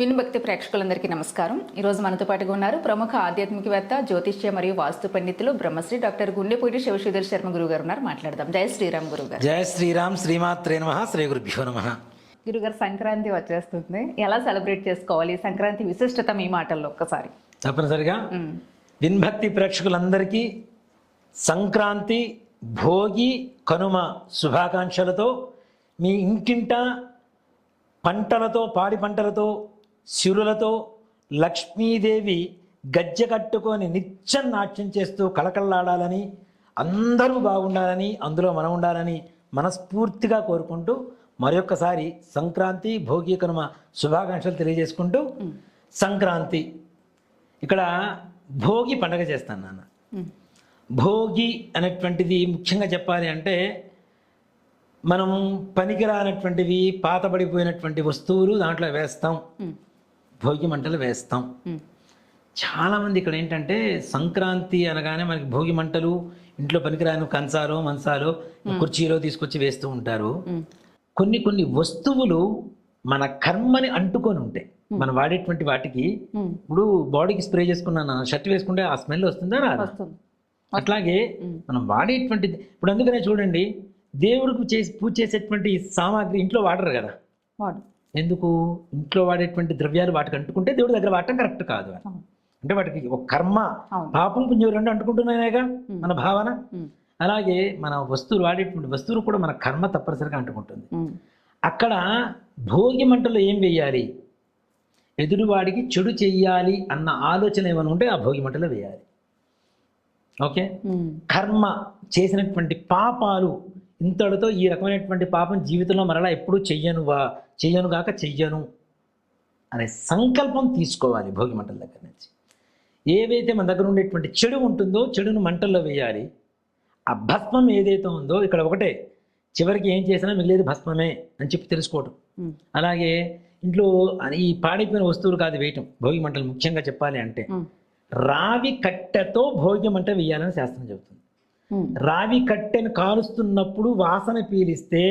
వినుభక్తి ప్రేక్షకులందరికీ నమస్కారం. ఈరోజు మనతో పాటుగా ఉన్నారు ప్రముఖ ఆధ్యాత్మికవేత్త జ్యోతిష్య మరియు వాస్తు పండితులు బ్రహ్మశ్రీ డాక్టర్ గుండెపూడి శివశ్రీధర్ శర్మ గురువు గారు ఉన్నారు. మాట్లాడదాం. జయ శ్రీరామ్ గురువు గారు జయ శ్రీరామ్. శ్రీమాత్రే నమ. శ్రీ గురుభ్యో నమ. గురుగారు సంక్రాంతి వచ్చేస్తుంది. ఎలా సెలబ్రేట్ చేసుకోవాలి? సంక్రాంతి విశిష్టత మీ మాటల్లో ఒక్కసారి. తప్పనిసరిగా. విన్భక్తి ప్రేక్షకులందరికీ సంక్రాంతి భోగి కనుమ శుభాకాంక్షలతో మీ ఇంటింట పంటలతో పాడి పంటలతో సిరులతో లక్ష్మీదేవి గజ్జె కట్టుకొని నిత్యం నాట్యం చేస్తూ కళకళలాడాలని అందరూ బాగుండాలని అందులో మనం ఉండాలని మనస్ఫూర్తిగా కోరుకుంటూ మరొకసారి సంక్రాంతి భోగి కనుమ శుభాకాంక్షలు తెలియజేసుకుంటూ సంక్రాంతి ఇక్కడ భోగి పండగ చేస్తాను నాన్న. భోగి అనేటువంటిది ముఖ్యంగా చెప్పాలి అంటే మనం పనికిరానటువంటివి పాతబడిపోయినటువంటి వస్తువులు దాంట్లో వేస్తాం. భోగి మంటలు వేస్తాం. చాలామంది ఇక్కడ ఏంటంటే సంక్రాంతి అనగానే మనకి భోగి మంటలు ఇంట్లో పనికిరాని కంచాలు మంచాలు కుర్చీలో తీసుకొచ్చి వేస్తూ ఉంటారు. కొన్ని కొన్ని వస్తువులు మన కర్మని అంటుకొని ఉంటాయి. మనం వాడేటువంటి వాటికి. ఇప్పుడు బాడీకి స్ప్రే చేసుకున్నాను షర్ట్ వేసుకుంటే ఆ స్మెల్ వస్తుందా రాదా? అట్లాగే. మనం వాడేటువంటి ఇప్పుడు అందుకనే చూడండి దేవుడికి చేసి పూజ చేసేటువంటి సామాగ్రి ఇంట్లో వాడరు కదా? ఎందుకు? ఇంట్లో వాడేటువంటి ద్రవ్యాలు వాటికి అంటుకుంటే దేవుడి దగ్గర వాడటం కరెక్ట్ కాదు. అంటే వాటికి ఒక కర్మ పాపం పుణ్యం రెండు అంటుకుంటున్నాయిగా మన భావన. అలాగే మన వస్తువులు వాడేటువంటి వస్తువులు కూడా మన కర్మ తప్పనిసరిగా అంటుకుంటుంది. అక్కడ భోగి మంటలో ఏం వేయాలి? ఎదురువాడికి చెడు చెయ్యాలి అన్న ఆలోచన ఏమైనా ఉంటే ఆ భోగి మంటలో వేయాలి. ఓకే. కర్మ చేసినటువంటి పాపాలు ఇంతటితో ఈ రకమైనటువంటి పాపం జీవితంలో మరలా ఎప్పుడూ చెయ్యనువా చెయ్యనుగాక చెయ్యను అనే సంకల్పం తీసుకోవాలి భోగి మంటల దగ్గర నుంచి ఏవైతే మన దగ్గర ఉండేటువంటి చెడు ఉంటుందో చెడును మంటల్లో వేయాలి ఆ భస్మం ఏదైతే ఉందో ఇక్కడ ఒకటే చివరికి ఏం చేసినా మిగిలేదు భస్మమే అని చెప్పి తెలుసుకోవటం. అలాగే ఇంట్లో ఈ పాడైపోయిన వస్తువులు కాదు వేయటం భోగి మంటలు ముఖ్యంగా చెప్పాలి అంటే. రావి కట్టెతో భోగి మంట వేయాలని శాస్త్రం చెబుతుంది. రావి కట్టెను కాలుస్తున్నప్పుడు వాసన పీలిస్తే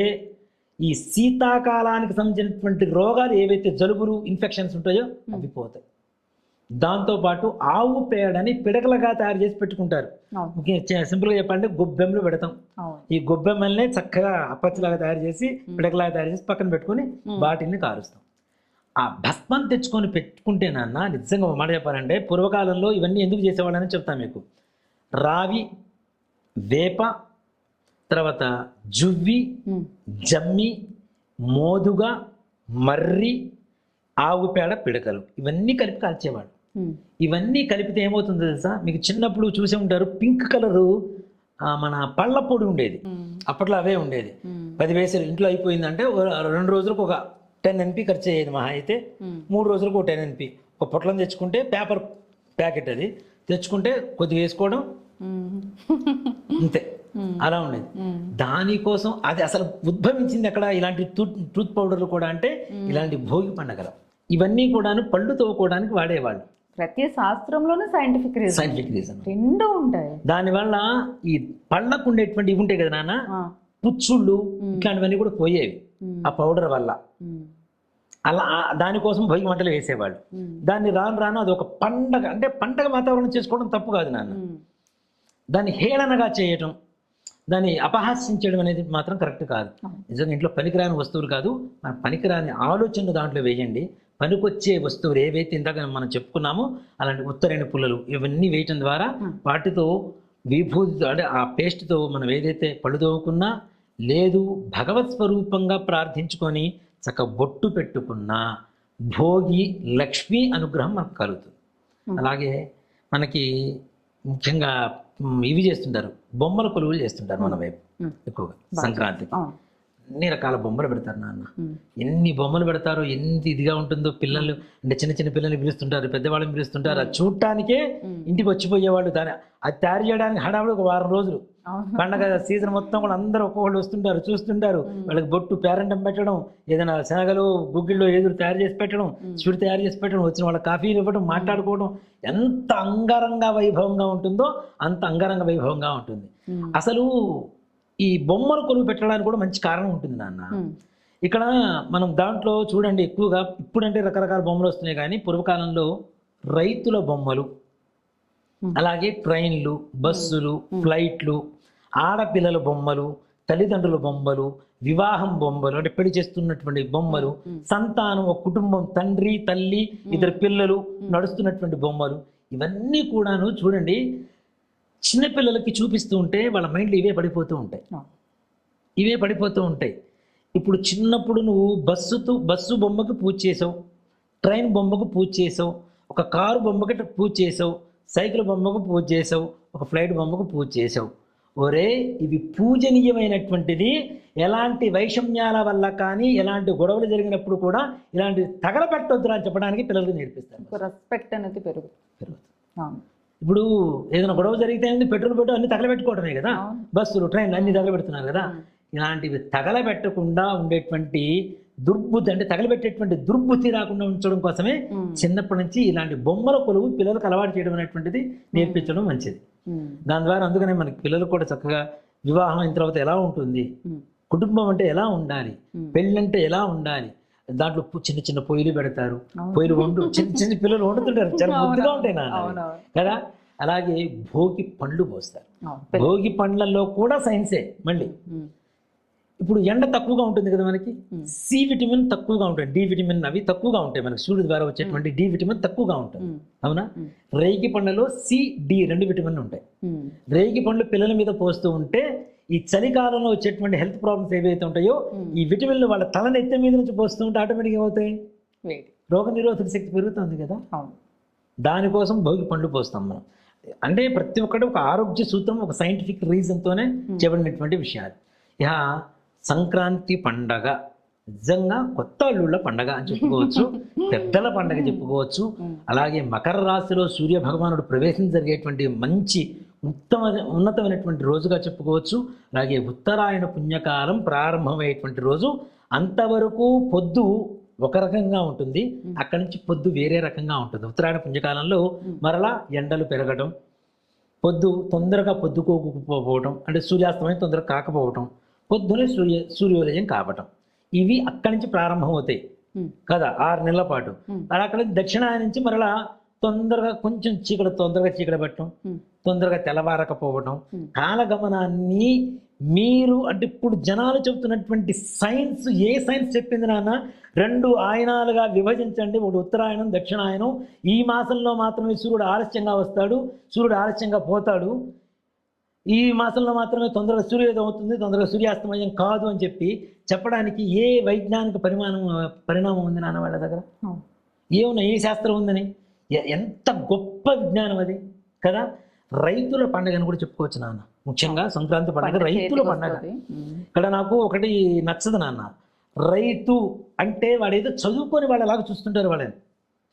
ఈ శీతాకాలానికి సంబంధించినటువంటి రోగాలు ఏవైతే జలుబులు ఇన్ఫెక్షన్స్ ఉంటాయో అవి పోతాయి. దాంతోపాటు ఆవు పేడని పిడకలుగా తయారు చేసి పెట్టుకుంటారు. సింపుల్గా చెప్పాలంటే గొబ్బెమ్మలు పెడతాం. ఈ గొబ్బెమ్మల్ని చక్కగా అప్పచ్చిలాగా తయారు చేసి పిడకలాగా తయారు చేసి పక్కన పెట్టుకొని వాటిని కాలుస్తాం. ఆ భస్మం తెచ్చుకొని పెట్టుకుంటే నాన్న నిజంగా మాట చెప్పాలంటే పూర్వకాలంలో ఇవన్నీ ఎందుకు చేసేవాళ్ళని చెప్తాను మీకు. రావి వేప తర్వాత జువ్వి మ్మ్. జమ్మి మోదుగ మర్రి ఆవు పేడ పిడకలు ఇవన్నీ కలిపి కాల్చేవాడు. ఇవన్నీ కలిపితే ఏమవుతుందో తెలుసా మీకు చిన్నప్పుడు చూసే ఉంటారు పింక్ కలరు మన పళ్ళ పొడి ఉండేది. అప్పట్లో అవే ఉండేది. పది వేసలు ఇంట్లో అయిపోయిందంటే రెండు రోజులకు ఒక టెన్ ఎన్పి ఖర్చు అయ్యేది మహా అయితే. మూడు రోజులకు ఒక టెన్ ఎన్పి ఒక పొట్లం తెచ్చుకుంటే పేపర్ ప్యాకెట్ అది తెచ్చుకుంటే కొద్దిగా వేసుకోవడం. అంతే. అలా ఉండేది. దానికోసం అది అసలు ఉద్భవించింది ఎక్కడ? ఇలాంటి టూత్ టూత్ పౌడర్లు కూడా అంటే ఇలాంటి భోగి పండగలు. ఇవన్నీ కూడాను పళ్ళు తోవుకోవడానికి వాడేవాళ్ళు. ప్రతి శాస్త్రంలోనూ సైంటిఫిక్ రీజన్ సైంటిఫిక్ రీజన్ రెండు ఉంటాయి. దానివల్ల ఈ పళ్ళకు ఉండేటువంటి ఇవి ఉంటాయి కదా నాన్న. పుచ్చుళ్ళు ఇట్లాంటివన్నీ కూడా పోయేవి. ఆ పౌడర్ వల్ల. అలా దానికోసం భోగి మంటలు వేసేవాళ్ళు. దాన్ని రాను రాను అది ఒక పండగ అంటే పండగ వాతావరణం చేసుకోవడం తప్పు కాదు నాన్న. దాన్ని హేళనగా చేయటం దాన్ని అపహాస్యం అనేది మాత్రం కరెక్ట్ కాదు. నిజంగా ఇంట్లో పనికిరాని వస్తువులు కాదు మన పనికిరాని ఆలోచనలు దాంట్లో వేయండి పనికొచ్చే వస్తువులు ఏవైతే ఇందాక మనం చెప్పుకున్నామో అలాంటి ఉత్తరైన పుల్లలు ఇవన్నీ వేయటం ద్వారా. వాటితో విభూతి అంటే ఆ పేస్ట్తో మనం ఏదైతే పళ్ళు తోముకున్నా లేదు భగవత్ స్వరూపంగా ప్రార్థించుకొని చక్క బొట్టు పెట్టుకున్నా భోగి లక్ష్మీ అనుగ్రహం మనకు కలుగుతుంది. అలాగే మనకి ముఖ్యంగా ఇవి చేస్తుంటారు. బొమ్మల కొలువులు చేస్తుంటారు మన వైపు. ఎక్కువగా సంక్రాంతికి. అన్ని రకాల బొమ్మలు పెడతారు నాన్న. ఎన్ని బొమ్మలు పెడతారో ఎంత ఇదిగా ఉంటుందో పిల్లలు అంటే చిన్న చిన్న పిల్లల్ని పిలుస్తుంటారు పెద్దవాళ్ళని పిలుస్తుంటారు. అది చూడటానికే. ఇంటికి వచ్చిపోయేవాళ్ళు దాని అది తయారు చేయడానికి హడావుడి ఒక వారం రోజులు. పండగ సీజన్ మొత్తం కూడా అందరూ ఒక్కొక్కళ్ళు వస్తుంటారు చూస్తుంటారు. వాళ్ళకి బొట్టు పేరంటం పెట్టడం ఏదైనా శనగలు గుగ్గిళ్ళు ఎదురు తయారు చేసి పెట్టడం స్వీట్ తయారు చేసి పెట్టడం వచ్చిన వాళ్ళ కాఫీలు ఇవ్వడం మాట్లాడుకోవడం ఎంత అంగరంగ వైభవంగా ఉంటుందో అంత అంగరంగ వైభవంగా ఉంటుంది. అసలు ఈ బొమ్మలు కొలువు పెట్టడానికి కూడా మంచి కారణం ఉంటుంది నాన్న. ఇక్కడ మనం దాంట్లో చూడండి ఎక్కువగా ఇప్పుడంటే రకరకాల బొమ్మలు వస్తున్నాయి కానీ పూర్వకాలంలో రైతుల బొమ్మలు. అలాగే ట్రైన్లు బస్సులు ఫ్లైట్లు ఆడపిల్లల బొమ్మలు తల్లిదండ్రుల బొమ్మలు వివాహం బొమ్మలు అంటే పెళ్ళి చేస్తున్నటువంటి బొమ్మలు సంతానం ఒక కుటుంబం తండ్రి తల్లి ఇద్దరు పిల్లలు నడుస్తున్నటువంటి బొమ్మలు ఇవన్నీ కూడాను చూడండి చిన్నపిల్లలకి చూపిస్తూ ఉంటే వాళ్ళ మైండ్లో ఇవే పడిపోతూ ఉంటాయి. ఇవే పడిపోతూ ఉంటాయి. ఇప్పుడు చిన్నప్పుడు నువ్వు బస్సుతో బస్సు బొమ్మకు పూజ చేసావు ట్రైన్ బొమ్మకు పూజ చేసావు ఒక కారు బొమ్మకి పూజ చేసావు సైకిల్ బొమ్మకు పూజ చేసావు ఒక ఫ్లైట్ బొమ్మకు పూజ చేసావు. ఒరే ఇవి పూజనీయమైనటువంటిది. ఎలాంటి వైషమ్యాల వల్ల కానీ ఎలాంటి గొడవలు జరిగినప్పుడు కూడా ఇలాంటి తగలపెట్టొద్దురా అని చెప్పడానికి పిల్లలకు నేర్పిస్తారు. రెస్పెక్ట్ అనేది పెరుగుతుంది. పెరుగుతుంది. ఇప్పుడు ఏదైనా గొడవ జరిగితే? పెట్రోల్ పెట్టు అన్ని తగలబెట్టుకోవడమే కదా. బస్సులు ట్రైన్లు అన్ని తగలబెడుతున్నారు కదా ఇలాంటివి తగలబెట్టకుండా ఉండేటువంటి దుర్బుద్ధి అంటే తగలబెట్టేటువంటి దుర్బుద్ధి రాకుండా ఉంచడం కోసమే. చిన్నప్పటి నుంచి ఇలాంటి బొమ్మల కొలువు పిల్లలకు అలవాటు చేయడం అనేటువంటిది నేర్పించడం మంచిది. దాని ద్వారా అందుకనే మనకి పిల్లలు కూడా చక్కగా వివాహం అయిన తర్వాత ఎలా ఉంటుంది. కుటుంబం అంటే ఎలా ఉండాలి. పెళ్ళంటే ఎలా ఉండాలి దాంట్లో చిన్న చిన్న పొయ్యిలు పెడతారు. పొయ్యిలు వండు చిన్న చిన్న పిల్లలు వండుతుంటారు చాలా ముద్దుగా ఉంటాయి నాన్న. కదా అలాగే భోగి పండ్లు పోస్తారు. భోగి పండ్లలో కూడా సైన్సే మళ్ళీ. ఇప్పుడు ఎండ తక్కువగా ఉంటుంది కదా మనకి. సి విటమిన్ తక్కువగా ఉంటుంది డి విటమిన్ అవి తక్కువగా ఉంటాయి మనకి సూర్యుడి ద్వారా వచ్చేటువంటి డి విటమిన్ తక్కువగా ఉంటుంది. అవునా. రేగి పండ్లలో సి డి రెండు విటమిన్లు ఉంటాయి. రేగి పండ్లు పిల్లల మీద పోస్తూ ఉంటే ఈ చలికాలంలో వచ్చేటువంటి హెల్త్ ప్రాబ్లమ్స్ ఏవైతే ఉంటాయో. ఈ విటమిన్లు వాళ్ళ తల నెత్తి మీద నుంచి పోస్తూ ఉంటే ఆటోమేటిక్గా ఏమవుతాయి? వేడి. రోగ నిరోధక శక్తి పెరుగుతుంది కదా? అవును. దానికోసం భోగి పండ్లు పోస్తాం మనం. అంటే ప్రతి ఒక్కటి ఒక ఆరోగ్య సూత్రం ఒక సైంటిఫిక్ రీజన్తోనే చేయబడినటువంటి విషయాలు. ఇక సంక్రాంతి పండగ నిజంగా కొత్త అల్లుళ్ళ పండగ అని చెప్పుకోవచ్చు పెద్దల పండగ చెప్పుకోవచ్చు. అలాగే మకర రాశిలో సూర్య భగవానుడు ప్రవేశం జరిగేటువంటి మంచి ఉత్తమ ఉన్నతమైనటువంటి రోజుగా చెప్పుకోవచ్చు. అలాగే ఉత్తరాయణ పుణ్యకాలం ప్రారంభమయ్యేటువంటి రోజు అంతవరకు పొద్దు ఒక రకంగా ఉంటుంది. అక్కడి నుంచి పొద్దు వేరే రకంగా ఉంటుంది. ఉత్తరాయణ పుణ్యకాలంలో మరలా ఎండలు పెరగడం పొద్దు తొందరగా పొద్దుకోకపోవటం అంటే సూర్యాస్తమయం తొందరగా కాకపోవటం పొద్దునే సూర్య సూర్యోదయం కావటం ఇవి అక్కడి నుంచి ప్రారంభమవుతాయి. ఉమ్. కదా ఆరు నెలల పాటు. అక్కడ దక్షిణాయన నుంచి మరలా తొందరగా కొంచెం చీకటి తొందరగా చీకటి పట్టడం. తొందరగా తెల్లవారకపోవడం. కాలగమనాన్ని మీరు అంటే ఇప్పుడు జనాలు చెబుతున్నటువంటి సైన్స్ ఏ సైన్స్ చెప్పింది నాన్న రెండు ఆయనాలుగా విభజించండి ఒకటి ఉత్తరాయణం దక్షిణాయనం ఈ మాసంలో మాత్రమే సూర్యుడు ఆలస్యంగా వస్తాడు సూర్యుడు ఆలస్యంగా పోతాడు ఈ మాసంలో మాత్రమే తొందరగా సూర్యోదయం అవుతుంది తొందరగా సూర్యాస్తమయం కాదు అని చెప్పి చెప్పడానికి ఏ వైజ్ఞానిక పరిమాణం పరిణామం ఉంది నాన్న వాళ్ళ దగ్గర. ఏమున్నా ఏ శాస్త్రం ఉందని ఎంత గొప్ప విజ్ఞానం అది. కదా? రైతుల పండుగని కూడా చెప్పుకోవచ్చు నాన్న. ముఖ్యంగా సంక్రాంతి పండుగ రైతుల పండుగ. ఇక్కడ నాకు ఒకటి నచ్చదు నాన్న. రైతు అంటే వాడు ఏదో చదువుకొని వాళ్ళలాగా చూస్తుంటారు వాళ్ళని.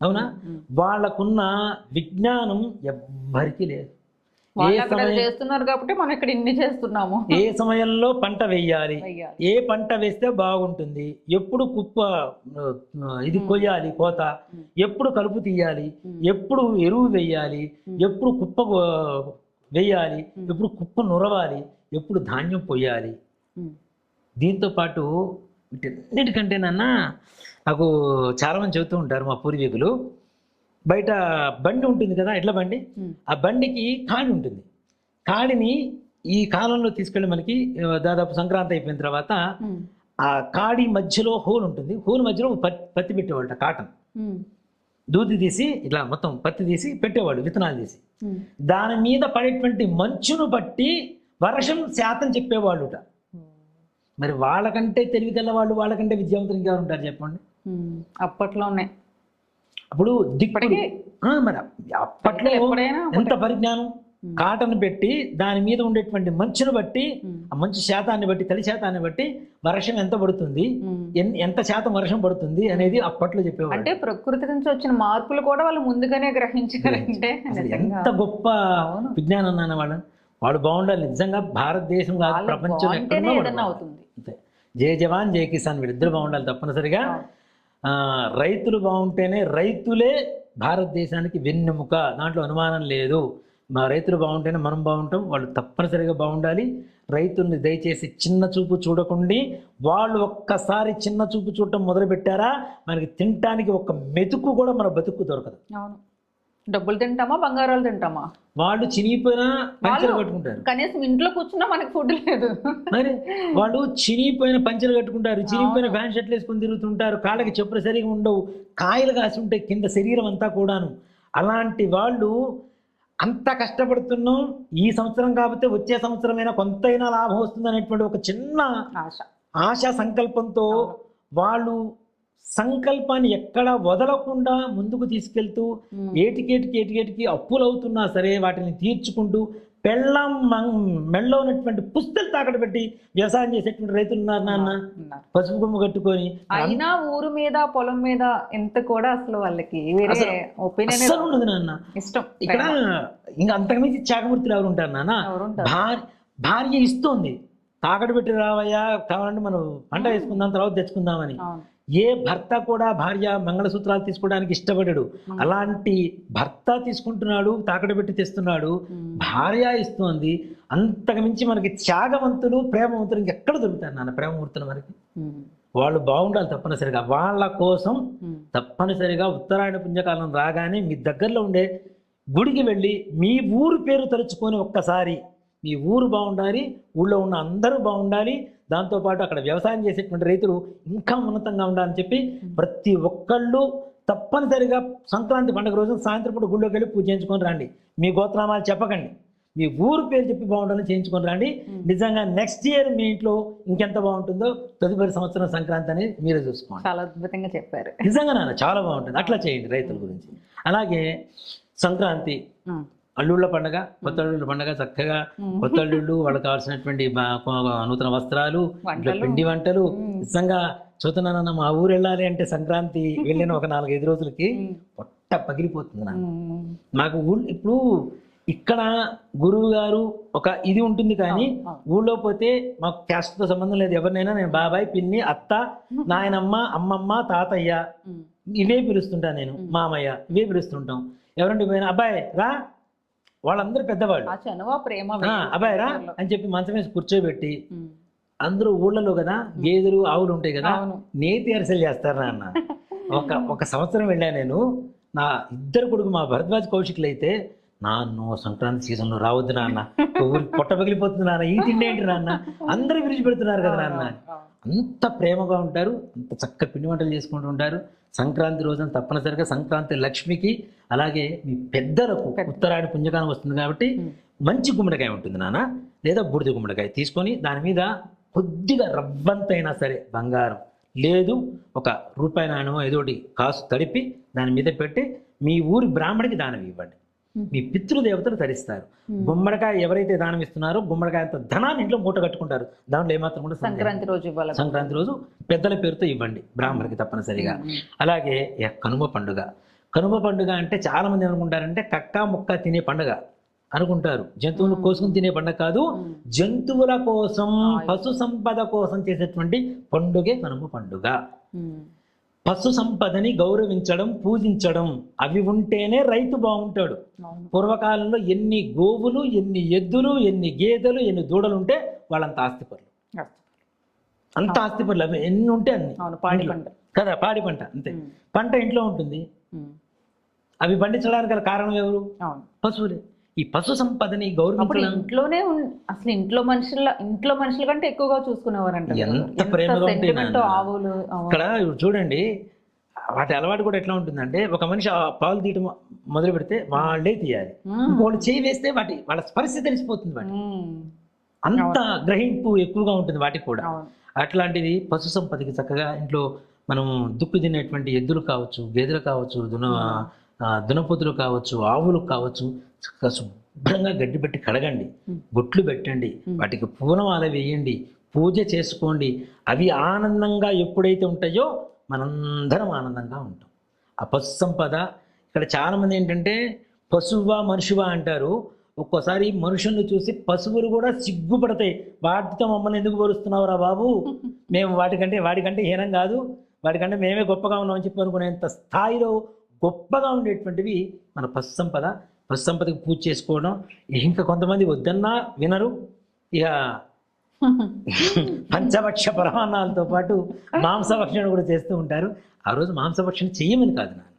అవునా. వాళ్ళకున్న విజ్ఞానం ఎవ్వరికీ లేదు ఏ వాళ్ళు అక్కడ సమయం చేస్తున్నారు కాబట్టి మనం ఇక్కడ ఇన్ని చేస్తున్నాము. ఏ సమయంలో పంట వేయాలి. ఏ పంట వేస్తే బాగుంటుంది? ఎప్పుడు కుప్ప ఇది కొయ్యాలి కోత. ఎప్పుడు కలుపు తీయాలి? ఎప్పుడు ఎరువు వేయాలి? ఎప్పుడు కుప్ప వేయాలి? ఎప్పుడు కుప్ప నురవాలి? ఎప్పుడు ధాన్యం పొయ్యాలి. దీంతో పాటు వీటన్నిటికంటేనన్న నాకు చాలామంది చెబుతూ ఉంటారు మా పూర్వీకులు. బయట బండి ఉంటుంది కదా ఎడ్ల బండి. ఆ బండికి కాడి ఉంటుంది కాడిని ఈ కాలంలో తీసుకెళ్ళి మనకి దాదాపు సంక్రాంతి అయిపోయిన తర్వాత. ఆ కాడి మధ్యలో హోల్ ఉంటుంది హోల్ మధ్యలో పత్తి పెట్టేవాళ్ళ కాటన్. దూది తీసి ఇట్లా మొత్తం పత్తి తీసి పెట్టేవాళ్ళు విత్తనాలు తీసి. దాని మీద పడేటువంటి మంచును బట్టి వర్షం శాతం చెప్పేవాళ్ళుట మరి వాళ్ళకంటే తెలివిగల వాళ్ళు వాళ్ళకంటే విద్యావంతులు ఇంకెవరు ఉంటారు చెప్పండి. అప్పట్లోనే అప్పుడు ఆ, మరి అప్పట్లో ఎంత పరిజ్ఞానం? కాటన్ పెట్టి దాని మీద ఉండేటువంటి మంచును బట్టి. ఆ మంచు శాతాన్ని బట్టి తడి శాతాన్ని బట్టి వర్షం ఎంత పడుతుంది? ఎంత శాతం వర్షం పడుతుంది అనేది అప్పట్లో చెప్పేవాళ్ళు. అంటే ప్రకృతి నుంచి వచ్చిన మార్పులు కూడా వాళ్ళు ముందుగానే గ్రహించారంటే. ఎంత గొప్ప. విజ్ఞానం నాన్న వాళ్ళని. వాడు బాగుండాలి. నిజంగా భారతదేశం కాదు వాళ్ళు ప్రపంచం. అవుతుంది. జవాన్ జై కిసాన్. వీళ్ళిద్దరు బాగుండాలి తప్పనిసరిగా. రైతులు బాగుంటేనే రైతులే భారతదేశానికి వెన్నెముక. దాంట్లో అనుమానం లేదు. మా రైతులు బాగుంటేనే మనం బాగుంటాం. వాళ్ళు తప్పనిసరిగా బాగుండాలి. రైతుల్ని దయచేసి చిన్న చూపు చూడకుండి. వాళ్ళు ఒక్కసారి చిన్న చూపు చూడటం మొదలుపెట్టారా? మనకి తినటానికి ఒక మెతుకు కూడా మన బతుకు దొరకదు. అవును. డబ్బులు తింటామా బంగారాలు తింటామా? వాళ్ళు చినిగిపోయినా పంచలు కట్టుకుంటారు. కనీసం ఇంట్లో కూర్చున్నా మనకి ఫుడ్ లేదు. మరి వాళ్ళు చినిగిపోయిన పంచలు కట్టుకుంటారు చినిగిపోయిన. ఫ్యాన్ షర్ట్లు వేసుకొని తిరుగుతుంటారు కాళ్ళకి చెప్పులు సరిగా ఉండవు కాయలు కాసి ఉంటాయి కింద శరీరం అంతా కూడాను. అలాంటి వాళ్ళు అంత కష్టపడుతున్నాం ఈ సంవత్సరం కాకపోతే వచ్చే సంవత్సరమైనా కొంతైనా లాభం వస్తుంది అనేటువంటి ఒక చిన్న ఆశ. ఆశా సంకల్పంతో. వాళ్ళు సంకల్పాన్ని ఎక్కడ వదలకుండా ముందుకు తీసుకెళ్తూ. ఏటికేటికి ఏటికేటికి అప్పులు అవుతున్నా సరే వాటిని తీర్చుకుంటూ పెళ్ళం మం- మెళ్ళలో ఉన్నటువంటి పుస్తలు తాకట పెట్టి వ్యవసాయం చేసేటువంటి రైతులు ఉన్నారు నాన్న. పసుపు కొమ్ము కట్టుకొని. అయినా ఊరు మీద పొలం మీద ఎంత కూడా అసలు వాళ్ళకి అసలు ఉండదు నాన్న. ఇష్టం ఇక్కడ ఇంకా అంతకుమించి త్యాగమూర్తులు ఎవరు ఉంటారు నాన్న? భార్య భార్య ఇస్తోంది. తాకట పెట్టి రావయ్యా కావాలంటే మనం పంట వేసుకుందాం తర్వాత తెచ్చుకుందామని. ఏ భర్త కూడా భార్య మంగళసూత్రాలు తీసుకోవడానికి ఇష్టపడడు అలాంటి భర్త తీసుకుంటున్నాడు తాకట పెట్టి తెస్తున్నాడు. భార్య ఇస్తోంది అంతకు మించి మనకి త్యాగవంతులు ప్రేమవంతులు ఇంకెక్కడ దొరుకుతారు నాన్న ప్రేమవంతులు మనకి. వాళ్ళు బాగుండాలి తప్పనిసరిగా వాళ్ళ కోసం. తప్పనిసరిగా ఉత్తరాయణ పుణ్యకాలం రాగానే మీ దగ్గరలో ఉండే గుడికి వెళ్ళి మీ ఊరు పేరు తలుచుకొని ఒక్కసారి మీ ఊరు బాగుండాలి ఊళ్ళో ఉన్న అందరూ బాగుండాలి దాంతోపాటు అక్కడ వ్యవసాయం చేసేటువంటి రైతులు ఇంకా ఉన్నతంగా ఉండాలని చెప్పి ప్రతి ఒక్కళ్ళు తప్పనిసరిగా సంక్రాంతి పండుగ రోజు సాయంత్రం పూట గుళ్ళోకి వెళ్ళి పూజ చేయించుకొని రండి. మీ గోత్రనామాలు చెప్పకండి. మీ ఊరు పేరు చెప్పి బాగుండాలని చేయించుకొని రండి. నిజంగా నెక్స్ట్ ఇయర్ మీ ఇంట్లో ఇంకెంత బాగుంటుందో తదుపరి సంవత్సరం సంక్రాంతి అనేది మీరే చూసుకోండి. చాలా అద్భుతంగా చెప్పారు. నిజంగా నాన్న చాలా బాగుంటుంది. అట్లా చేయండి రైతుల గురించి. అలాగే సంక్రాంతి. అల్లుళ్ళ పండగ కొత్త అల్లుళ్ళ పండగ చక్కగా కొత్త అల్లుళ్ళు వాళ్ళకి కావాల్సినటువంటి నూతన వస్త్రాలు. పిండి వంటలు. నిజంగా చూస్తున్నానన్న మా ఊరు వెళ్ళాలి అంటే సంక్రాంతి వెళ్ళిన ఒక నాలుగైదు రోజులకి. పొట్ట పగిలిపోతుంది నాకు ఊళ్ళో ఇప్పుడు ఇక్కడ గురువు గారు ఒక ఇది ఉంటుంది కానీ. ఊళ్ళో పోతే మాకు క్యాస్ట్తో సంబంధం లేదు ఎవరినైనా నేను బాబాయ్ పిన్ని అత్త నాయనమ్మ అమ్మమ్మ తాతయ్య. ఇవే పిలుస్తుంటా నేను మామయ్య ఇవే పిలుస్తుంటాం ఎవరంటే పోయినా అబ్బాయి రా వాళ్ళందరూ పెద్దవాళ్ళు. ఆ చనువ ప్రేమ ఆ, అబ్బాయి రా అని చెప్పి మంచం వేసి కూర్చోబెట్టి. అందరూ ఊళ్ళలో కదా గేదెలు ఆవులు ఉంటాయి కదా నేతి అరిసెలు చేస్తారు నాన్న ఒక ఒక సంవత్సరం వెళ్ళా నేను. నా ఇద్దరు కొడుకు మా భరద్వాజ్ కౌశికులు అయితే నాన్న సంక్రాంతి సీజన్లో రావద్దు నాన్న. ఊరి పొట్ట పగిలిపోతుంది నాన్న. ఈ తిండి ఏంటి నాన్న? అందరూ విడిచిపెడుతున్నారు కదా నాన్న. అంత ప్రేమగా ఉంటారు అంత చక్క పిండి వంటలు చేసుకుంటూ ఉంటారు సంక్రాంతి రోజున తప్పనిసరిగా సంక్రాంతి లక్ష్మికి అలాగే మీ పెద్దలకు ఉత్తరాయణ పుణ్యకాలం వస్తుంది కాబట్టి. మంచి గుమ్మడికాయ ఉంటుంది నాన్న లేదా బూడిద గుమ్మడికాయ తీసుకొని దాని మీద కొద్దిగా రవ్వంతైనా సరే బంగారం లేదు ఒక రూపాయి నాణ్యమో ఏదో ఒకటి కాసు తడిపి దాని మీద పెట్టి మీ ఊరి బ్రాహ్మడికి దానం ఇవ్వండి. మీ పితృదేవతలు తరిస్తారు ఉమ్. గుమ్మడికాయ ఎవరైతే దానం ఇస్తున్నారో గుమ్మడికాయ అంత ధనాన్ని ఇంట్లో మూట కట్టుకుంటారు. దాంట్లో ఏమాత్రం కూడా సంక్రాంతి రోజు ఇవ్వాలి. సంక్రాంతి రోజు పెద్దల పేరుతో ఇవ్వండి బ్రాహ్మణుడికి తప్పనిసరిగా. అలాగే కనుమ పండుగ. కనుమ పండుగ అంటే చాలా మంది అనుకుంటారంటే కక్క ముక్క తినే పండుగ అనుకుంటారు. జంతువులు కోసుకుని తినే పండుగ కాదు. జంతువుల కోసం పశు సంపద కోసం చేసేటువంటి పండుగే కనుమ పండుగ. పశు సంపదని గౌరవించడం పూజించడం. అవి ఉంటేనే రైతు బాగుంటాడు. పూర్వకాలంలో ఎన్ని గోవులు ఎన్ని ఎద్దులు ఎన్ని గేదెలు ఎన్ని దూడలు ఉంటే వాళ్ళంత ఆస్తిపరులు అంత ఆస్తిపరులు అవి ఎన్ని ఉంటే అన్ని. పాడి. పంట. కదా పాడి పంట. అంతే. పంట ఇంట్లో ఉంటుంది. అవి పండించడానికి గల కారణం ఎవరు? పశువులే. ఈ పశు సంపదని గౌరవించడం ఇంట్లోనే అసలు ఇంట్లో మనుషుల ఇంట్లో మనుషుల కంటే ఎక్కువగా చూసుకునేవారంట ఎంత ప్రేమగా. ఆవులు. ఇక్కడ చూడండి వాటి అలవాటు కూడా ఎట్లా ఉంటుందంటే ఒక మనిషి ఆ పాలు తీయటం మొదలు పెడితే వాళ్ళే తీయాలి. వాళ్ళు చేయి వేస్తే వాటి వాళ్ళ పరిస్థితి తెలిసిపోతుంది వాటి. అంత గ్రహింపు ఎక్కువగా ఉంటుంది వాటికి కూడా అట్లాంటిది పశు సంపదకి చక్కగా ఇంట్లో మనం దుక్కు తినేటువంటి ఎద్దులు కావచ్చు గేదెలు కావచ్చు దున దునపోతులు కావచ్చు ఆవులు కావచ్చు శుభ్రంగా గడ్డి పెట్టి కడగండి. బొట్లు పెట్టండి. వాటికి పూలమాల వేయండి. పూజ చేసుకోండి. అవి ఆనందంగా ఎప్పుడైతే ఉంటాయో మనందరం ఆనందంగా ఉంటాం. ఆ పశు సంపద ఇక్కడ చాలామంది ఏంటంటే పశువా మనుషువా అంటారు. ఒక్కోసారి మనుషుల్ని చూసి పశువులు కూడా సిగ్గుపడతాయి. వాటితో మమ్మల్ని ఎందుకు పోలుస్తున్నావురా బాబు? మేము వాటికంటే వాటికంటే హీనం కాదు. వాటికంటే మేమే గొప్పగా ఉన్నామని చెప్పి అనుకునేంత స్థాయిలో గొప్పగా ఉండేటువంటివి మన పశు సంపద పశు సంపదకి పూజ చేసుకోవడం. ఇంకా కొంతమంది వద్దన్నా వినరు. ఇక పంచభక్ష పరమాన్నాలతో పాటు మాంసభక్షణ కూడా చేస్తూ ఉంటారు. ఆ రోజు మాంసభక్షణ చెయ్యమని కాదు నాన్న.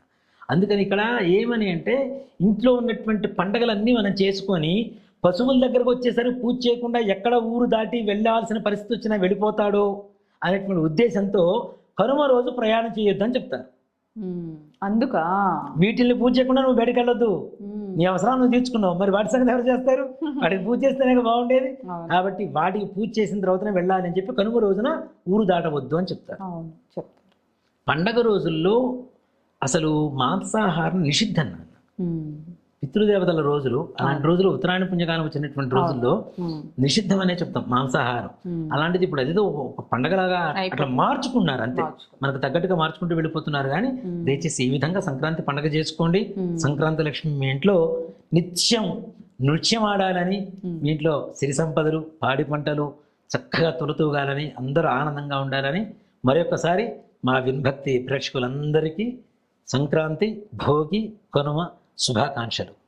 అందుకని ఇక్కడ ఏమని అంటే ఇంట్లో ఉన్నటువంటి పండగలన్నీ మనం చేసుకొని పశువుల దగ్గరకు వచ్చేసరికి పూజ చేయకుండా ఎక్కడ ఊరు దాటి వెళ్ళాల్సిన పరిస్థితి వచ్చినా వెళ్ళిపోతాడో అనేటువంటి ఉద్దేశంతో కనుమ రోజు ప్రయాణం చేయొద్దని చెప్తారు. అందుకా? వీటిల్ని పూజ చేయకుండా నువ్వు బయటకు వెళ్ళొద్దు. నీ అవసరం నువ్వు తీర్చుకున్నావు. మరి వాటి సంగతి ఎవరు చేస్తారు? వాటికి పూజ చేస్తేనే బాగుండేది. కాబట్టి వాటికి పూజ చేసిన తర్వాతనే వెళ్ళాలి అని చెప్పి కనుమ రోజున ఊరు దాటవద్దు అని చెప్తారు. పండగ రోజుల్లో అసలు మాంసాహారం నిషిద్ధం పితృదేవతల రోజులు అలాంటి రోజులు ఉత్తరాయణ పుణ్యకాలం వచ్చినటువంటి రోజుల్లో నిషిద్ధం అనే చెప్తాం మాంసాహారం. అలాంటిది ఇప్పుడు అదేదో ఒక పండగలాగా అట్లా మార్చుకున్నారు అంతే. మనకు తగ్గట్టుగా మార్చుకుంటూ వెళ్ళిపోతున్నారు కానీ. దయచేసి ఈ విధంగా సంక్రాంతి పండగ చేసుకోండి. సంక్రాంతి లక్ష్మి మీ ఇంట్లో నిత్యం నృత్యం ఆడాలని. మీ ఇంట్లో సిరి సంపదలు పాడి పంటలు చక్కగా తొలతూగాలని అందరూ ఆనందంగా ఉండాలని మరొకసారి మా విన్భక్తి ప్రేక్షకులందరికీ సంక్రాంతి భోగి కనుమ శుభాకాంక్షలు.